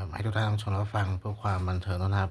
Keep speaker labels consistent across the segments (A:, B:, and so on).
A: ครับให้ทุกท่านชมรับฟังเพื่อความบันเทิงนะครับ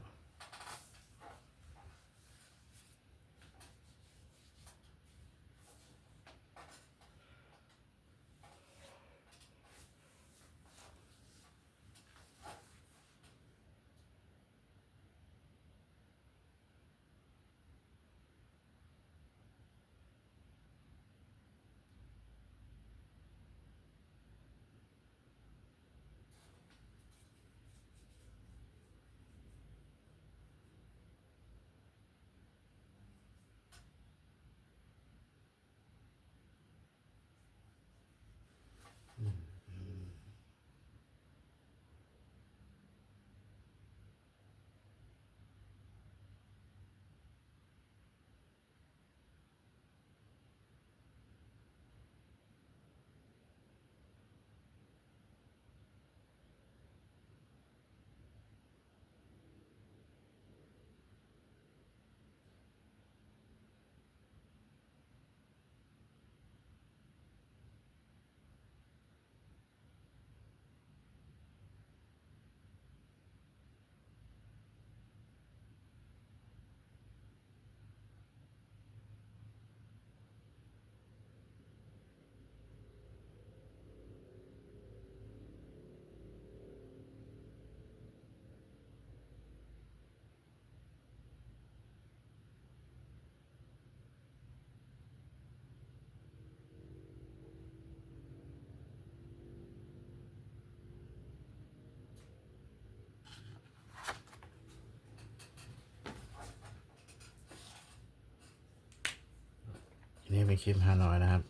A: นี่เป็นคลิปฮานอยนะครับ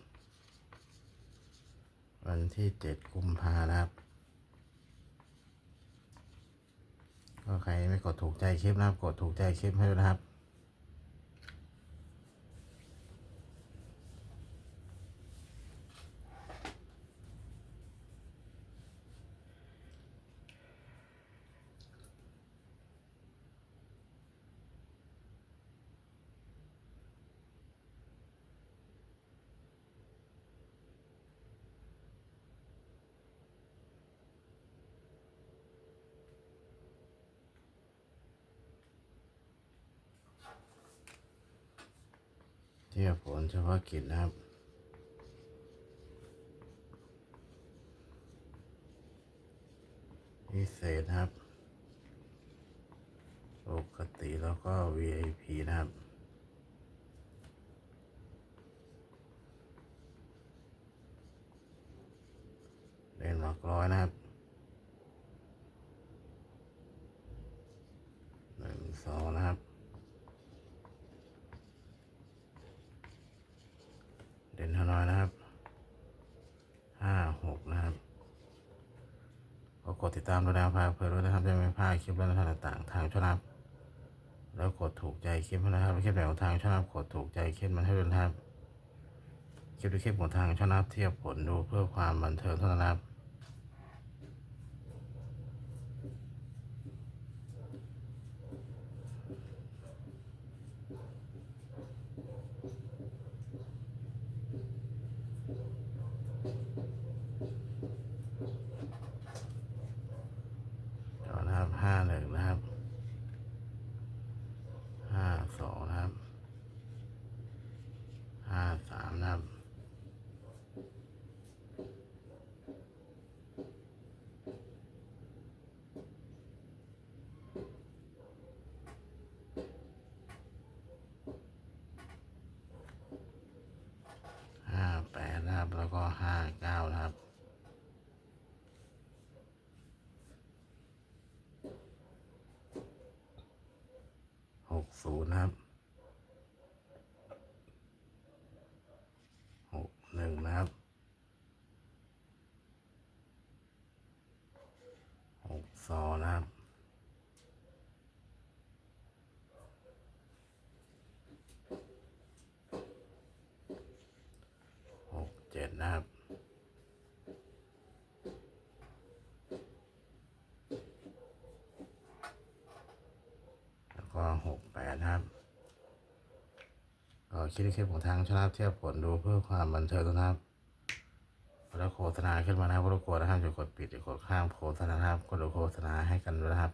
A: วันที่เจ็ดกุมภานะครับก็ใครไม่กดถูกใจคลิปนะครับ กดถูกใจคลิปให้ด้วยนะครับ ที่ยวฝนเฉพาะกิจนะครับพิเศษครับ ปกติแล้วก็ VIP นะครับ เล่นหลักร้อยนะครับหนึ่งสองนะครับ หน่อยนะครับ ห้าหกนะครับ ก็กดติดตามดูแลพาเพื่อด้วยนะครับจะไม่พลาดคลิปและทางต่างๆทางช่องนะครับแล้วกดถูกใจคลิปนะครับคลิปแบบของทางช่องนะครับกดถูกใจคลิปมันให้ด้วยนะครับคลิปทุกคลิปของทางช่องนะครับเทียบผลดูเพื่อความบันเทิงเท่านั้นครับ ต่อนะครับห้าหนึ่งนะครับ ห้าสองนะครับ ห้ามนะครับห้าแปดครับแล้วก็ห้าเก้านะครับ หกศูนย์ครับ หกหนึ่งนะครับ หก สอนะครับ หกเจ็ดนะครับแล้วก็หกแปดนะครับ ก็คิดในคลิปของทางชนะเทียบผลดูเพื่อความบันเทิงนะครับ แล้วโฆษณาขึ้นมานะครับรบกวนนะครับจะกดปิดอย่ากดข้ามโฆษณาครับกดโฆษณาให้กันนะครับ